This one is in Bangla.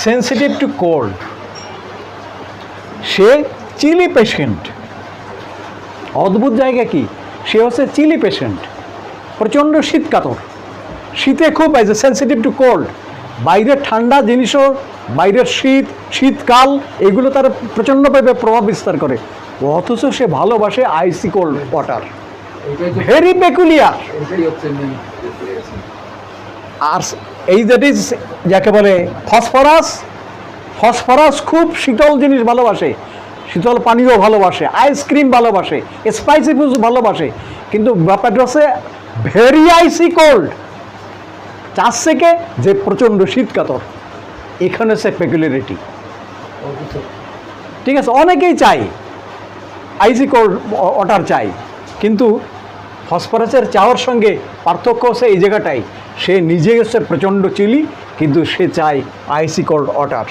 সেন্সিটিভ টু কোল্ড সে চিলি পেশেন্ট অদ্ভুত জায়গা কি? সে হচ্ছে চিলি পেশেন্ট প্রচণ্ড শীত কাতর শীতে খুব as a sensitive to cold বাইরের ঠান্ডা জিনিসও বাইরের শীত শীতকাল এগুলো তার প্রচণ্ডভাবে প্রভাব বিস্তার করে। অথচ সে ভালোবাসে icy cold water very peculiar আর এই দ্যাট ইজ যাকে বলে ফসফরাস ফসফরাস খুব শীতল জিনিস ভালোবাসে। শীতল পানীয় ভালোবাসে আইসক্রিম ভালোবাসে স্পাইসি ফুড ভালোবাসে। কিন্তু ব্যাপারটা হচ্ছে ভেরি আইসি কোল্ড চাচ্ছে থেকে যে প্রচণ্ড শীতকাতর, এখানে হচ্ছে পেকুলারিটি ঠিক আছে, অনেকেই চাই আইসি কোল্ড ওয়াটার চাই কিন্তু ফসফরাসের চাওয়ার সঙ্গে পার্থক্য হচ্ছে এই জায়গাটাই। সে নিজে গেছে প্রচণ্ড চিলি কিন্তু সে চায় আইসি কোল্ড ওয়াটার